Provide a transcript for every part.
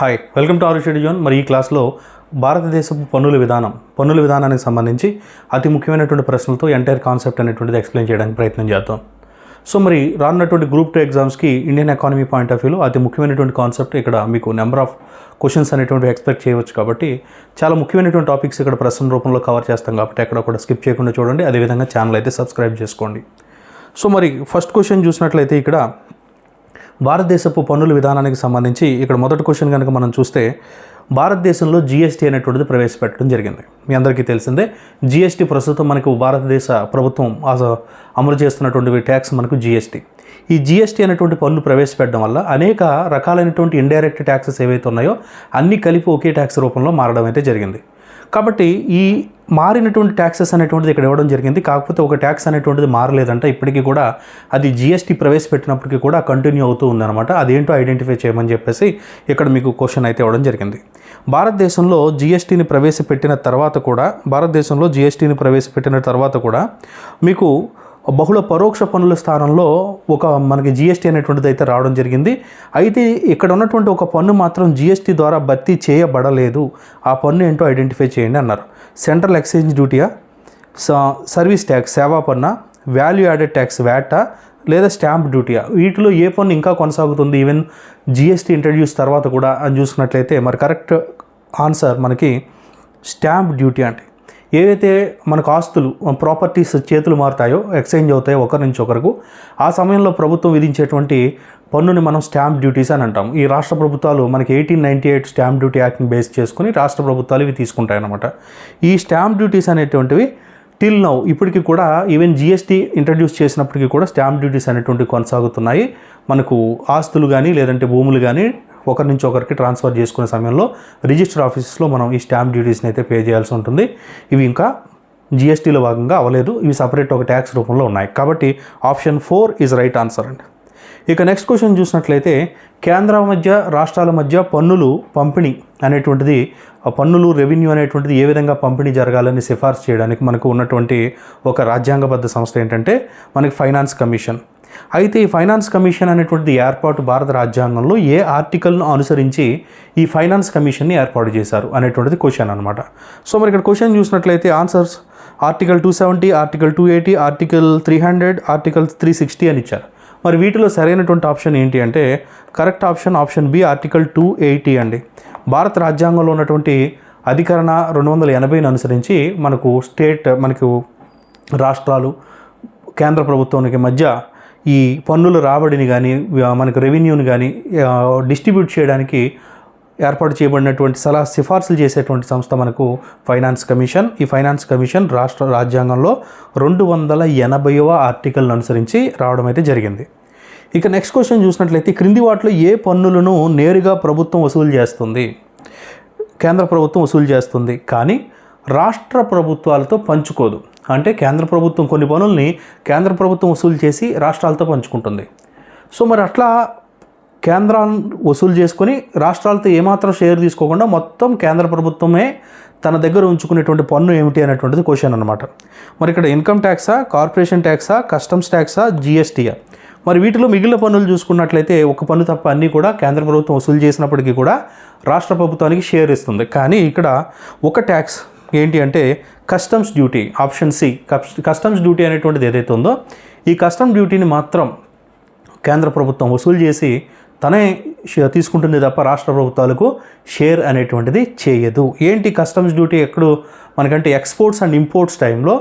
Hi welcome to our zone మరి ఈ క్లాస్లో భారతదేశపు పన్నుల విధానం పన్నుల విధానానికి సంబంధించి అతి ముఖ్యమైనటువంటి ప్రశ్నలతో ఎంటైర్ కాన్సెప్ట్ అనేటువంటిది ఎక్స్ప్లెయిన్ చేయడానికి ప్రయత్నం చేద్దాం. సో మరి రానున్నటువంటి గ్రూప్ టూ ఎగ్జామ్స్కి ఇండియన్ ఎకానమీ పాయింట్ ఆఫ్ వ్యూలో అతి ముఖ్యమైనటువంటి కాన్సెప్ట్ ఇక్కడ మీకు నెంబర్ ఆఫ్ క్వశ్చన్స్ అనేటువంటి ఎక్స్పెక్ట్ చేయవచ్చు కాబట్టి చాలా ముఖ్యమైనటువంటి టాపిక్స్ ఇక్కడ ప్రశ్న రూపంలో కవర్ చేస్తాం కాబట్టి ఎక్కడ కూడా స్కిప్ చేయకుండా చూడండి. అదేవిధంగా ఛానల్ అయితే సబ్స్క్రైబ్ చేసుకోండి. సో మరి ఫస్ట్ క్వశ్చన్ చూసినట్లయితే ఇక్కడ భారతదేశపు పన్నుల విధానానికి సంబంధించి ఇక్కడ మొదటి క్వశ్చన్ కనుక మనం చూస్తే భారతదేశంలో జీఎస్టీ అనేటువంటిది ప్రవేశపెట్టడం జరిగింది. మీ అందరికీ తెలిసిందే జీఎస్టీ ప్రస్తుతం మనకు భారతదేశ ప్రభుత్వం అమలు చేస్తున్నటువంటి ట్యాక్స్ మనకు జీఎస్టీ ఈ జీఎస్టీ అనేటువంటి పన్ను ప్రవేశపెట్టడం వల్ల అనేక రకాలైనటువంటి ఇండైరెక్ట్ ట్యాక్సెస్ ఏవైతే ఉన్నాయో అన్నీ కలిపి ఒకే ట్యాక్స్ రూపంలో మారడం అయితే జరిగింది. కాబట్టి ఈ మారినటువంటి ట్యాక్సెస్ అనేటువంటిది ఇక్కడ ఇవ్వడం జరిగింది. కాకపోతే ఒక ట్యాక్స్ అనేటువంటిది మారలేదంట. ఇప్పటికీ కూడా అది జిఎస్టీ ప్రవేశపెట్టినప్పటికీ కూడా కంటిన్యూ అవుతూ ఉందన్నమాట. అదేంటో ఐడెంటిఫై చేయమని చెప్పేసి ఇక్కడ మీకు క్వశ్చన్ అయితే ఇవ్వడం జరిగింది. భారతదేశంలో జిఎస్టీని ప్రవేశపెట్టిన తర్వాత కూడా భారతదేశంలో జిఎస్టీని ప్రవేశపెట్టిన తర్వాత కూడా మీకు బహుళ పరోక్ష పన్నుల స్థానంలో ఒక మనకి జిఎస్టీ అనేటువంటిది అయితే రావడం జరిగింది. అయితే ఇక్కడ ఉన్నటువంటి ఒక పన్ను మాత్రం జిఎస్టీ ద్వారా భర్తీ చేయబడలేదు. ఆ పన్ను ఏంటో ఐడెంటిఫై చేయండి అన్నారు. సెంట్రల్ ఎక్స్చేంజ్ డ్యూటీయా సర్వీస్ ట్యాక్స్ సేవా పన్నా వాల్యూ యాడెడ్ ట్యాక్స్ వ్యాటా లేదా స్టాంప్ డ్యూటీయా వీటిలో ఏ పన్ను ఇంకా కొనసాగుతుంది? ఈవెన్ జిఎస్టీ ఇంట్రడ్యూస్ తర్వాత కూడా అని చూసుకున్నట్లయితే మరి కరెక్ట్ ఆన్సర్ మనకి స్టాంప్ డ్యూటీ అంటే ఏవైతే మనకు ఆస్తులు ప్రాపర్టీస్ చేతులు మారుతాయో ఎక్స్చేంజ్ అవుతాయో ఒకరి నుంచి ఒకరికి ఆ సమయంలో ప్రభుత్వం విధించేటువంటి పన్నుని మనం స్టాంప్ డ్యూటీస్ అని అంటాం. ఈ రాష్ట్ర ప్రభుత్వాలు మనకి eighteen ninety eight stamp duty యాక్ట్ని base చేసుకుని రాష్ట్ర ప్రభుత్వాలు ఇవి తీసుకుంటాయన్నమాట. ఈ స్టాంప్ డ్యూటీస్ అనేటువంటివి టిల్ నౌ ఇప్పటికీ కూడా ఈవెన్ జిఎస్టీ ఇంట్రడ్యూస్ చేసినప్పటికీ కూడా స్టాంప్ డ్యూటీస్ అనేటువంటివి కొనసాగుతున్నాయి. మనకు ఆస్తులు కానీ లేదంటే భూములు కానీ ఒకరి నుంచి ఒకరికి ట్రాన్స్ఫర్ చేసుకునే సమయంలో రిజిస్టర్ ఆఫీసెస్లో మనం ఈ స్టాంప్ డ్యూటీస్ని అయితే పే చేయాల్సి ఉంటుంది. ఇవి ఇంకా జిఎస్టీలో భాగంగా అవ్వలేదు. ఇవి సపరేట్ ఒక ట్యాక్స్ రూపంలో ఉన్నాయి. కాబట్టి option four is right answer అండి. ఇక నెక్స్ట్ క్వశ్చన్ చూసినట్లయితే కేంద్ర మధ్య రాష్ట్రాల మధ్య పన్నులు పంపిణీ అనేటువంటిది పన్నులు రెవెన్యూ అనేటువంటిది ఏ విధంగా పంపిణీ జరగాలని సిఫార్సు చేయడానికి మనకు ఉన్నటువంటి ఒక రాజ్యాంగబద్ధ సంస్థ ఏంటంటే మనకి ఫైనాన్స్ కమిషన్. అయితే ఈ ఫైనాన్స్ కమిషన్ అనేటువంటిది ఏర్పాటు భారత రాజ్యాంగంలో ఏ ఆర్టికల్ను అనుసరించి ఈ ఫైనాన్స్ కమిషన్ని ఏర్పాటు చేశారు అనేటువంటిది క్వశ్చన్ అనమాట సో మరి ఇక్కడ క్వశ్చన్ చూసినట్లయితే answers article two seventy article two eighty article three hundred article three sixty అని ఇచ్చారు. మరి వీటిలో సరైనటువంటి ఆప్షన్ ఏంటి అంటే correct option option B article two eighty అండి. భారత రాజ్యాంగంలో ఉన్నటువంటి అధికరణ రెండు వందల ఎనభైని అనుసరించి మనకు స్టేట్ మనకు రాష్ట్రాలు కేంద్ర ప్రభుత్వానికి మధ్య ఈ పన్నుల రాబడిని కానీ మనకు రెవెన్యూని కానీ డిస్ట్రిబ్యూట్ చేయడానికి ఏర్పాటు చేయబడినటువంటి సలహా సిఫార్సులు చేసేటువంటి సంస్థ మనకు ఫైనాన్స్ కమిషన్. ఈ ఫైనాన్స్ కమిషన్ రాష్ట్ర రాజ్యాంగంలో రెండు వందల ఎనభైవ ఆర్టికల్ను అనుసరించి రావడం అయితే జరిగింది. ఇక నెక్స్ట్ క్వశ్చన్ చూసినట్లయితే క్రింది వాటిలో ఏ పన్నులను నేరుగా ప్రభుత్వం వసూలు చేస్తుంది? కేంద్ర ప్రభుత్వం వసూలు చేస్తుంది కానీ రాష్ట్ర ప్రభుత్వాలతో పంచుకోదు. అంటే కేంద్ర ప్రభుత్వం కొన్ని పనుల్ని కేంద్ర ప్రభుత్వం వసూలు చేసి రాష్ట్రాలతో పంచుకుంటుంది. సో మరి అట్లా కేంద్రాన్ని వసూలు చేసుకొని రాష్ట్రాలతో ఏమాత్రం షేర్ తీసుకోకుండా మొత్తం కేంద్ర ప్రభుత్వమే తన దగ్గర ఉంచుకునేటువంటి పన్ను ఏమిటి అనేటువంటిది క్వశ్చన్ అనమాట మరి ఇక్కడ ఇన్కమ్ ట్యాక్సా కార్పొరేషన్ ట్యాక్సా కస్టమ్స్ ట్యాక్సా జిఎస్టీయా? మరి వీటిలో మిగిలిన పన్నులు చూసుకున్నట్లయితే ఒక పన్ను తప్ప అన్నీ కూడా కేంద్ర ప్రభుత్వం వసూలు చేసినప్పటికీ కూడా రాష్ట్ర ప్రభుత్వానికి షేర్ ఇస్తుంది. కానీ ఇక్కడ ఒక ట్యాక్స్ ఏంటి అంటే customs duty option C customs duty అనేటువంటిది ఏదైతే ఉందో ఈ కస్టమ్ డ్యూటీని మాత్రం కేంద్ర ప్రభుత్వం వసూలు చేసి తనే తీసుకుంటుంది తప్ప రాష్ట్ర ప్రభుత్వాలకు షేర్ అనేటువంటిది చేయదు. ఏంటి కస్టమ్స్ డ్యూటీ ఎక్కడు మనకంటే ఎక్స్పోర్ట్స్ అండ్ ఇంపోర్ట్స్ టైంలో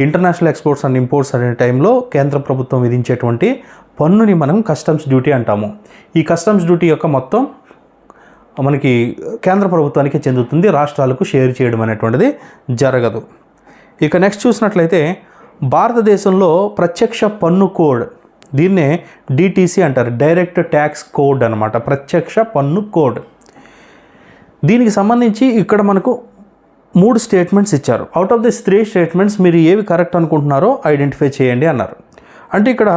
ఇంటర్నేషనల్ ఎక్స్పోర్ట్స్ అండ్ ఇంపోర్ట్స్ అనే టైంలో కేంద్ర ప్రభుత్వం విధించేటువంటి పన్నుని మనం కస్టమ్స్ డ్యూటీ అంటాము. ఈ కస్టమ్స్ డ్యూటీ యొక్క మొత్తం మనకి కేంద్ర ప్రభుత్వానికి చెందుతుంది రాష్ట్రాలకు షేర్ చేయడం అనేటువంటిది జరగదు. ఇక నెక్స్ట్ చూసినట్లయితే భారతదేశంలో ప్రత్యక్ష పన్ను కోడ్ దీన్నే డిటిసి అంటారు డైరెక్ట్ ట్యాక్స్ కోడ్ అనమాట ప్రత్యక్ష పన్ను కోడ్. దీనికి సంబంధించి ఇక్కడ మనకు మూడు స్టేట్మెంట్స్ ఇచ్చారు. Out of this three statements మీరు ఏవి కరెక్ట్ అనుకుంటున్నారో ఐడెంటిఫై చేయండి అన్నారు. అంటే ఇక్కడ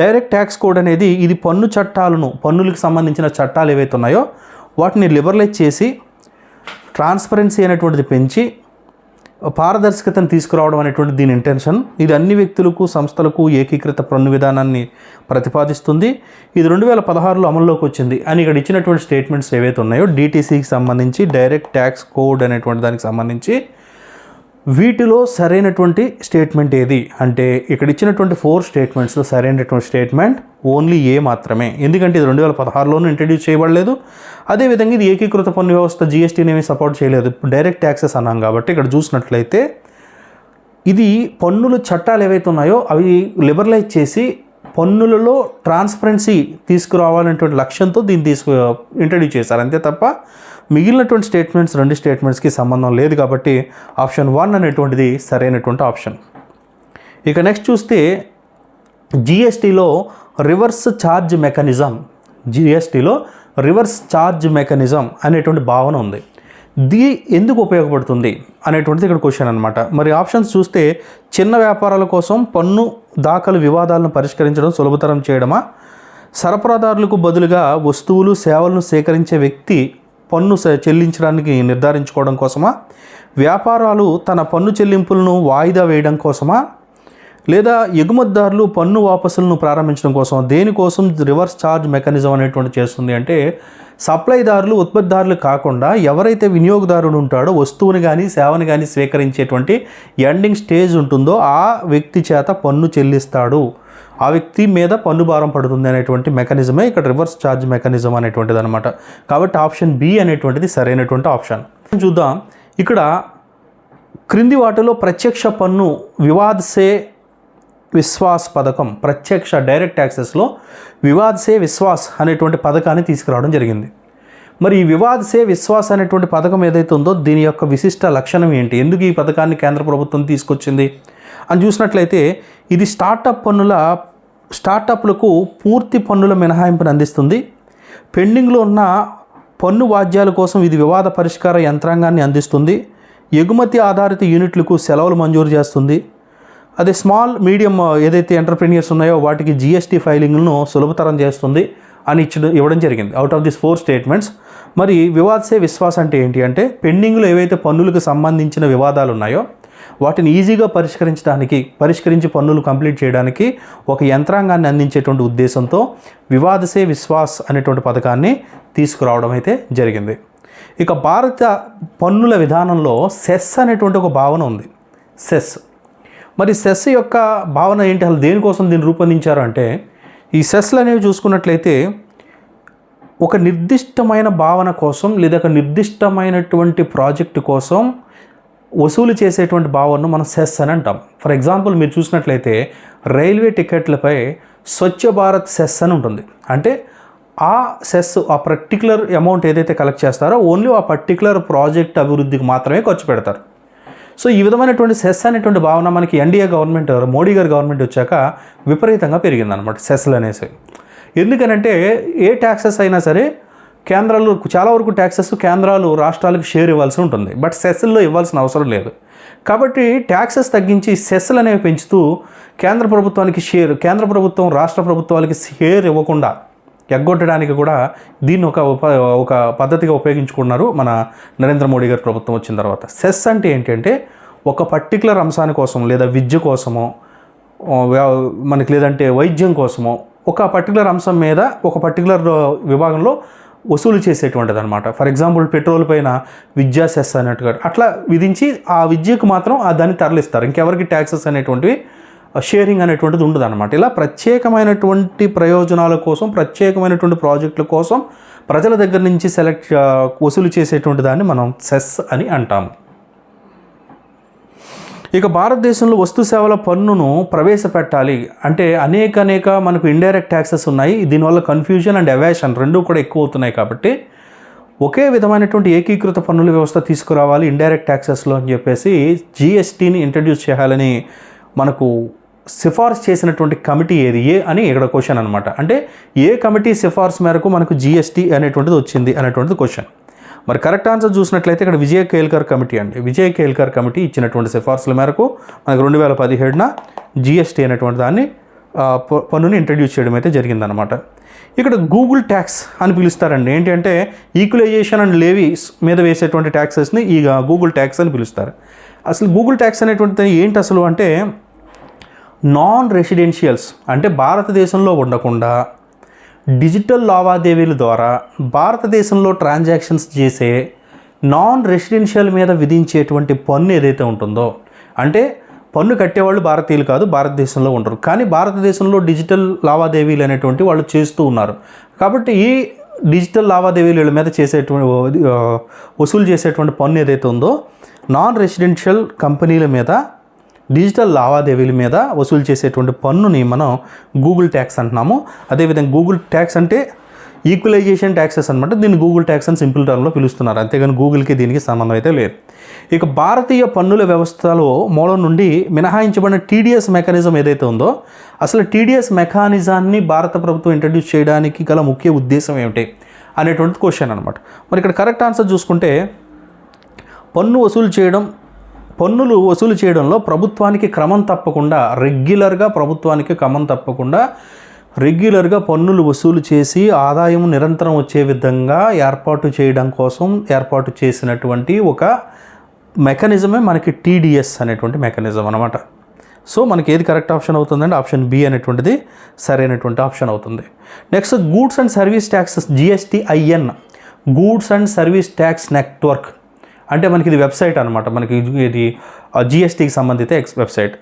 డైరెక్ట్ ట్యాక్స్ కోడ్ అనేది ఇది పన్ను చట్టాలను పన్నులకు సంబంధించిన చట్టాలు ఏవైతే ఉన్నాయో వాటిని లిబరలైజ్ చేసి ట్రాన్స్పరెన్సీ అనేటువంటిది పెంచి పారదర్శకతను తీసుకురావడం అనేటువంటి దీని ఇంటెన్షన్ ఇది అన్ని వ్యక్తులకు సంస్థలకు ఏకీకృత పన్ను విధానాన్ని ప్రతిపాదిస్తుంది. ఇది రెండు వేల పదహారులో అమల్లోకి వచ్చింది. అని ఇక్కడ ఇచ్చినటువంటి స్టేట్మెంట్స్ ఏవైతే ఉన్నాయో డీటీసీకి సంబంధించి డైరెక్ట్ ట్యాక్స్ కోడ్ అనేటువంటి దానికి సంబంధించి వీటిలో సరైనటువంటి స్టేట్మెంట్ ఏది? అంటే ఇక్కడ ఇచ్చినటువంటి ఫోర్ స్టేట్మెంట్స్లో సరైనటువంటి స్టేట్మెంట్ ఓన్లీ ఏ మాత్రమే. ఎందుకంటే ఇది రెండు వేల పదహారులోనూ ఇంట్రడ్యూస్ చేయబడలేదు. అదేవిధంగా ఇది ఏకీకృత పన్ను వ్యవస్థ జిఎస్టీని ఏమీ సపోర్ట్ చేయలేదు. డైరెక్ట్ ట్యాక్సెస్ అన్నాం కాబట్టి ఇక్కడ చూసినట్లయితే ఇది పన్నుల చట్టాలు ఏవైతే ఉన్నాయో అవి లిబరలైజ్ చేసి పన్నులలో ట్రాన్స్పరెన్సీ తీసుకురావాలనేటువంటి లక్ష్యంతో దీన్ని తీసుకు ఇంట్రడ్యూస్ చేశారు. అంతే తప్ప మిగిలినటువంటి స్టేట్మెంట్స్ రెండు స్టేట్మెంట్స్కి సంబంధం లేదు కాబట్టి ఆప్షన్ వన్ అనేటువంటిది సరైనటువంటి ఆప్షన్ ఇక నెక్స్ట్ చూస్తే జిఎస్టీలో రివర్స్ ఛార్జ్ మెకానిజం జిఎస్టీలో రివర్స్ ఛార్జ్ మెకానిజం అనేటువంటి భావన ఉంది. దీ ఎందుకు ఉపయోగపడుతుంది అనేటువంటిది ఇక్కడ క్వశ్చన్ అనమాట మరి ఆప్షన్స్ చూస్తే చిన్న వ్యాపారాల కోసం పన్ను దాఖలు వివాదాలను పరిష్కరించడం సులభతరం చేయడమా? సరఫరాదారులకు బదులుగా వస్తువులు సేవలను సేకరించే వ్యక్తి పన్ను చెల్లించడానికి నిర్ధారించుకోవడం కోసమా? వ్యాపారాలు తన పన్ను చెల్లింపులను వాయిదా వేయడం కోసమా? లేదా ఎగుమతిదారులు పన్ను వాపసులను ప్రారంభించడం కోసం దేనికోసం రివర్స్ ఛార్జ్ మెకానిజం అనేటువంటి చేస్తుంది అంటే సప్లైదారులు ఉత్పత్తిదారులు కాకుండా ఎవరైతే వినియోగదారుడు ఉంటాడో వస్తువుని కానీ సేవని కానీ స్వీకరించేటువంటి ఎండింగ్ స్టేజ్ ఉంటుందో ఆ వ్యక్తి చేత పన్ను చెల్లిస్తాడు. ఆ వ్యక్తి మీద పన్ను భారం పడుతుంది అనేటువంటి మెకానిజమే ఇక్కడ రివర్స్ ఛార్జ్ మెకానిజం అనేటువంటిది అనమాట కాబట్టి ఆప్షన్ బి అనేటువంటిది సరైనటువంటి ఆప్షన్ చూద్దాం. ఇక్కడ క్రింది వాటిలో ప్రత్యక్ష పన్ను వివాద్ సే విశ్వాస్ పథకం ప్రత్యక్ష డైరెక్ట్ ట్యాక్సెస్లో వివాద్ సే విశ్వాస్ అనేటువంటి పథకాన్ని తీసుకురావడం జరిగింది. మరి ఈ వివాద్ సే విశ్వాస్ అనేటువంటి పథకం ఏదైతే ఉందో దీని యొక్క విశిష్ట లక్షణం ఏంటి? ఎందుకు ఈ పథకాన్ని కేంద్ర ప్రభుత్వం తీసుకొచ్చింది? అని చూసినట్లయితే ఇది స్టార్టప్ పన్నుల స్టార్టప్లకు పూర్తి పన్నుల మినహాయింపును అందిస్తుంది. పెండింగ్లో ఉన్న పన్ను వాద్యాల కోసం ఇది వివాద పరిష్కార యంత్రాంగాన్ని అందిస్తుంది. ఎగుమతి ఆధారిత యూనిట్లకు సెలవులు మంజూరు చేస్తుంది. అదే స్మాల్ మీడియం ఏదైతే ఎంటర్ప్రీనియర్స్ ఉన్నాయో వాటికి జిఎస్టీ ఫైలింగ్ను సులభతరం చేస్తుంది అని ఇచ్చడం ఇవ్వడం జరిగింది. Out of this four statements మరి వివాద్సే విశ్వాస్ అంటే ఏంటి అంటే పెండింగ్లో ఏవైతే పన్నులకు సంబంధించిన వివాదాలు ఉన్నాయో వాటిని ఈజీగా పరిష్కరించడానికి పరిష్కరించి పన్నులు కంప్లీట్ చేయడానికి ఒక యంత్రాంగాన్ని అందించేటువంటి ఉద్దేశంతో వివాదసే విశ్వాస్ అనేటువంటి పథకాన్ని తీసుకురావడం అయితే జరిగింది. ఇక భారత పన్నుల విధానంలో సెస్ అనేటువంటి ఒక భావన ఉంది. సెస్. మరి సెస్ యొక్క భావన ఏంటి? అసలు దేనికోసం దీన్ని రూపొందించారు అంటే ఈ సెస్లు అనేవి చూసుకున్నట్లయితే ఒక నిర్దిష్టమైన భావన కోసం లేదా ఒక నిర్దిష్టమైనటువంటి ప్రాజెక్టు కోసం వసూలు చేసేటువంటి భావనను మనం సెస్ అని అంటాం. ఫర్ ఎగ్జాంపుల్ మీరు చూసినట్లయితే రైల్వే టికెట్లపై స్వచ్ఛ భారత్ సెస్ అని ఉంటుంది. అంటే ఆ సెస్ ఆ పర్టికులర్ అమౌంట్ ఏదైతే కలెక్ట్ చేస్తారో ఓన్లీ ఆ పర్టికులర్ ప్రాజెక్ట్ అభివృద్ధికి మాత్రమే ఖర్చు పెడతారు. సో ఈ విధమైనటువంటి సెస్ అనేటువంటి భావన మనకి ఎన్డీఏ గవర్నమెంట్ మోడీ గారి గవర్నమెంట్ వచ్చాక విపరీతంగా పెరిగిందనమాట సెస్లు అనేసి. ఎందుకనంటే ఏ ట్యాక్సెస్ అయినా సరే కేంద్రాలు చాలా వరకు ట్యాక్సెస్ కేంద్రాలు రాష్ట్రాలకు షేర్ ఇవ్వాల్సి ఉంటుంది. బట్ సెస్ల్లో ఇవ్వాల్సిన అవసరం లేదు. కాబట్టి ట్యాక్సెస్ తగ్గించి సెస్లు అనేవి పెంచుతూ కేంద్ర ప్రభుత్వానికి షేర్ కేంద్ర ప్రభుత్వం రాష్ట్ర ప్రభుత్వాలకి షేర్ ఇవ్వకుండా ఎగ్గొట్టడానికి కూడా దీన్ని ఒక ఉప ఒక పద్ధతిగా ఉపయోగించుకున్నారు మన నరేంద్ర మోడీ గారి ప్రభుత్వం వచ్చిన తర్వాత. సెస్ అంటే ఏంటంటే ఒక పర్టికులర్ అంశాని కోసం లేదా విద్య కోసమో మనకి లేదంటే వైద్యం కోసమో ఒక పర్టికులర్ అంశం మీద ఒక పర్టికులర్ విభాగంలో వసూలు చేసేటువంటిది అనమాట ఫర్ ఎగ్జాంపుల్ పెట్రోల్ పైన విద్యా సెస్ అన్నట్టుగా. అట్లా విధించి ఆ విద్యకు మాత్రం ఆ దాన్ని తరలిస్తారు. ఇంకెవరికి ట్యాక్సెస్ అనేటువంటివి షేరింగ్ అనేటువంటిది ఉండదు అనమాట ఇలా ప్రత్యేకమైనటువంటి ప్రయోజనాల కోసం ప్రత్యేకమైనటువంటి ప్రాజెక్టుల కోసం ప్రజల దగ్గర నుంచి సెలెక్ట్ వసూలు చేసేటువంటి దాన్ని మనం సెస్ అని అంటాము. ఇక భారతదేశంలో వస్తు సేవల పన్నును ప్రవేశపెట్టాలి అంటే అనేక అనేక మనకు ఇండైరెక్ట్ ట్యాక్సెస్ ఉన్నాయి. దీనివల్ల కన్ఫ్యూజన్ అండ్ ఎవాషన్ రెండూ కూడా ఎక్కువ అవుతున్నాయి కాబట్టి ఒకే విధమైనటువంటి ఏకీకృత పన్నుల వ్యవస్థ తీసుకురావాలి ఇండైరెక్ట్ ట్యాక్సెస్లో అని చెప్పేసి జిఎస్టీని ఇంట్రడ్యూస్ చేయాలని మనకు సిఫార్సు చేసినటువంటి కమిటీ ఏది? ఏ అని ఇక్కడ క్వశ్చన్ అనమాట అంటే ఏ కమిటీ సిఫార్సు మేరకు మనకు జిఎస్టీ అనేటువంటిది వచ్చింది అనేటువంటిది క్వశ్చన్ మరి కరెక్ట్ ఆన్సర్ చూసినట్లయితే ఇక్కడ విజయ్ కేల్కర్ కమిటీ అండి. విజయ్ కేల్కర్ కమిటీ ఇచ్చినటువంటి సిఫార్సుల మేరకు మనకు రెండు వేల పదిహేడున జిఎస్టీ అనేటువంటి దాన్ని పన్నుని ఇంట్రడ్యూస్ చేయడం అయితే జరిగిందనమాట ఇక్కడ గూగుల్ ట్యాక్స్ అని పిలుస్తారండి. ఏంటంటే ఈక్వలైజేషన్ అండ్ లేవీస్ మీద వేసేటువంటి ట్యాక్సెస్ని ఈ గూగుల్ ట్యాక్స్ అని పిలుస్తారు. అసలు గూగుల్ ట్యాక్స్ అనేటువంటిది ఏంటి అసలు అంటే నాన్ రెసిడెన్షియల్స్ అంటే భారతదేశంలో ఉండకుండా డిజిటల్ లావాదేవీల ద్వారా భారతదేశంలో ట్రాన్సాక్షన్స్ చేసే నాన్ రెసిడెన్షియల్ మీద విధించేటువంటి పన్ను ఏదైతే ఉంటుందో అంటే పన్ను కట్టేవాళ్ళు భారతీయులు కాదు భారతదేశంలో ఉండరు. కానీ భారతదేశంలో డిజిటల్ లావాదేవీలు అనేటువంటి వాళ్ళు చేస్తూ ఉన్నారు. కాబట్టి ఈ డిజిటల్ లావాదేవీలు వీళ్ళ మీద చేసేటువంటి వసూలు చేసేటువంటి పన్ను ఏదైతే ఉందో నాన్ రెసిడెన్షియల్ కంపెనీల మీద డిజిటల్ లావాదేవీల మీద వసూలు చేసేటువంటి పన్నుని మనం గూగుల్ ట్యాక్స్ అంటున్నాము. అదేవిధంగా గూగుల్ ట్యాక్స్ అంటే ఈక్వలైజేషన్ ట్యాక్సెస్ అనమాట దీన్ని గూగుల్ ట్యాక్స్ అని సింపుల్ టర్మ్లో పిలుస్తున్నారు. అంతేగాని గూగుల్కి దీనికి సంబంధం అయితే లేదు. ఇక భారతీయ పన్నుల వ్యవస్థలో మూలం నుండి మినహాయించబడిన టీడీఎస్ మెకానిజం ఏదైతే ఉందో అసలు టీడీఎస్ మెకానిజాన్ని భారత ప్రభుత్వం ఇంట్రడ్యూస్ చేయడానికి గల ముఖ్య ఉద్దేశం ఏమిటి అనేటువంటి క్వశ్చన్ అనమాట మరి ఇక్కడ కరెక్ట్ ఆన్సర్ చూసుకుంటే పన్ను వసూలు చేయడం పన్నులు వసూలు చేయడంలో ప్రభుత్వానికి క్రమం తప్పకుండా రెగ్యులర్గా ప్రభుత్వానికి క్రమం తప్పకుండా రెగ్యులర్గా పన్నులు వసూలు చేసి ఆదాయం నిరంతరం వచ్చే విధంగా ఏర్పాటు చేయడం కోసం ఏర్పాటు చేసినటువంటి ఒక మెకానిజమే మనకి టీడీఎస్ అనేటువంటి మెకానిజం అనమాట సో మనకి ఏది కరెక్ట్ ఆప్షన్ అవుతుందంటే ఆప్షన్ బి అనేటువంటిది సరైనటువంటి ఆప్షన్ అవుతుంది. Next goods and service taxes GSTIN goods and service tax network. అంటే మనకి ఇది వెబ్సైట్ అనమాట మనకి ఇది- జిఎస్టీకి సంబంధిత ఎక్స్ వెబ్సైట్.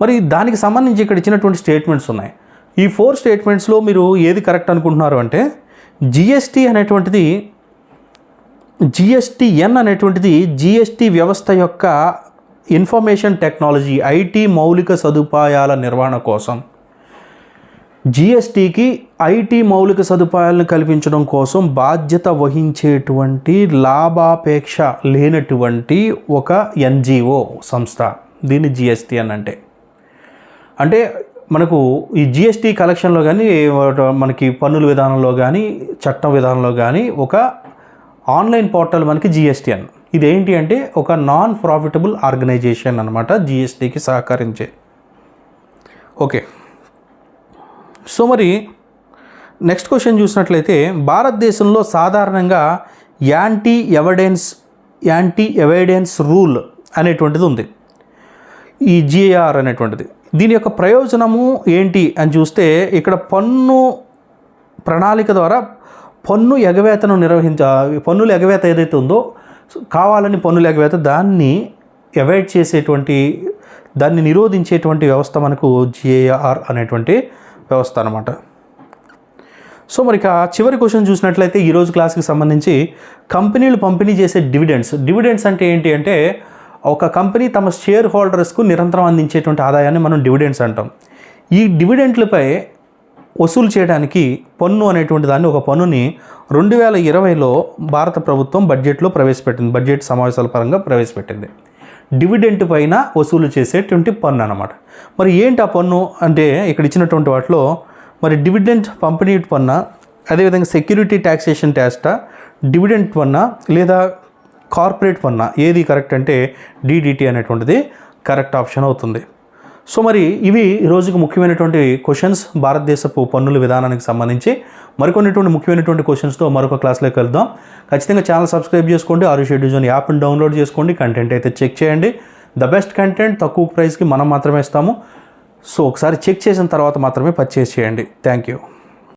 మరి దానికి సంబంధించి ఇక్కడ ఇచ్చినటువంటి స్టేట్మెంట్స్ ఉన్నాయి. ఈ ఫోర్ స్టేట్మెంట్స్లో మీరు ఏది కరెక్ట్ అనుకుంటున్నారు అంటే జిఎస్టీ అనేటువంటిది జిఎస్టిఎన్ అనేటువంటిది జిఎస్టీ వ్యవస్థ యొక్క ఇన్ఫర్మేషన్ టెక్నాలజీ ఐటీ మౌలిక సదుపాయాల నిర్వహణ కోసం. జిఎస్టికి ఐటీ మౌలిక సదుపాయాలను కల్పించడం కోసం బాధ్యత వహించేటువంటి లాభాపేక్ష లేనటువంటి ఒక ఎన్జిఓ సంస్థ. దీన్ని జిఎస్టి అని అంటే అంటే మనకు ఈ జిఎస్టీ కలెక్షన్లో కానీ మనకి పన్నుల విధానంలో కానీ చట్టం విధానంలో కానీ ఒక ఆన్లైన్ పోర్టల్ మనకి జిఎస్టీ అని. ఇదేంటి అంటే ఒక నాన్ ప్రాఫిటబుల్ ఆర్గనైజేషన్ అనమాట జిఎస్టీకి సహకరించే. ఓకే. సో మరి నెక్స్ట్ క్వశ్చన్ చూసినట్లయితే భారతదేశంలో సాధారణంగా anti evidence anti evidence rule అనేటువంటిది ఉంది. ఈ జిఏఆర్ అనేటువంటిది. దీని యొక్క ప్రయోజనము ఏంటి అని చూస్తే ఇక్కడ పన్ను ప్రణాళిక ద్వారా పన్ను ఎగవేతను నిర్వహించ పన్నుల ఎగవేత ఏదైతే ఉందో కావాలని పన్నుల ఎగవేత దాన్ని అవాయిడ్ చేసేటువంటి దాన్ని నిరోధించేటువంటి వ్యవస్థ మనకు జిఏఆర్ అనేటువంటి వ్యవస్థ అనమాట సో మరి ఇక చివరి క్వశ్చన్ చూసినట్లయితే ఈరోజు క్లాస్కి సంబంధించి కంపెనీలు పంపిణీ చేసే డివిడెండ్స్. డివిడెండ్స్ అంటే ఏంటి అంటే ఒక కంపెనీ తమ షేర్ హోల్డర్స్కు నిరంతరం అందించేటువంటి ఆదాయాన్ని మనం డివిడెండ్స్ అంటాం. ఈ డివిడెంట్లపై వసూలు చేయడానికి పన్ను అనేటువంటి దాన్ని ఒక పన్నుని రెండు వేల ఇరవైలో భారత ప్రభుత్వం బడ్జెట్లో ప్రవేశపెట్టింది. బడ్జెట్ సమావేశాల పరంగా ప్రవేశపెట్టింది. డివిడెంట్ పైన వసూలు చేసేటువంటి పన్ను అనమాట మరి ఏంటి ఆ పన్ను? అంటే ఇక్కడ ఇచ్చినటువంటి వాటిలో మరి డివిడెంట్ పంపిణీ పన్ను అదేవిధంగా సెక్యూరిటీ ట్యాక్సేషన్ ట్యాక్స్టా డివిడెంట్ పన్న లేదా కార్పొరేట్ పన్ను ఏది కరెక్ట్ అంటే డిడిటి అనేటువంటిది కరెక్ట్ ఆప్షన్ అవుతుంది. సో మరి ఇవి ఈ రోజుకు ముఖ్యమైనటువంటి క్వశ్చన్స్ భారతదేశపు పన్నుల విధానానికి సంబంధించి మరికొన్నిటువంటి ముఖ్యమైనటువంటి క్వశ్చన్స్తో మరొక క్లాస్లోకి వెళ్దాం. ఖచ్చితంగా ఛానల్ సబ్స్క్రైబ్ చేసుకోండి. ఆరు షెడ్యూల్ జోన్ యాప్ని డౌన్లోడ్ చేసుకోండి. కంటెంట్ అయితే చెక్ చేయండి. ద బెస్ట్ కంటెంట్ తక్కువ ప్రైస్కి మనం మాత్రమే ఇస్తాము. సో ఒకసారి చెక్ చేసిన తర్వాత మాత్రమే పర్చేస్ చేయండి. Thank you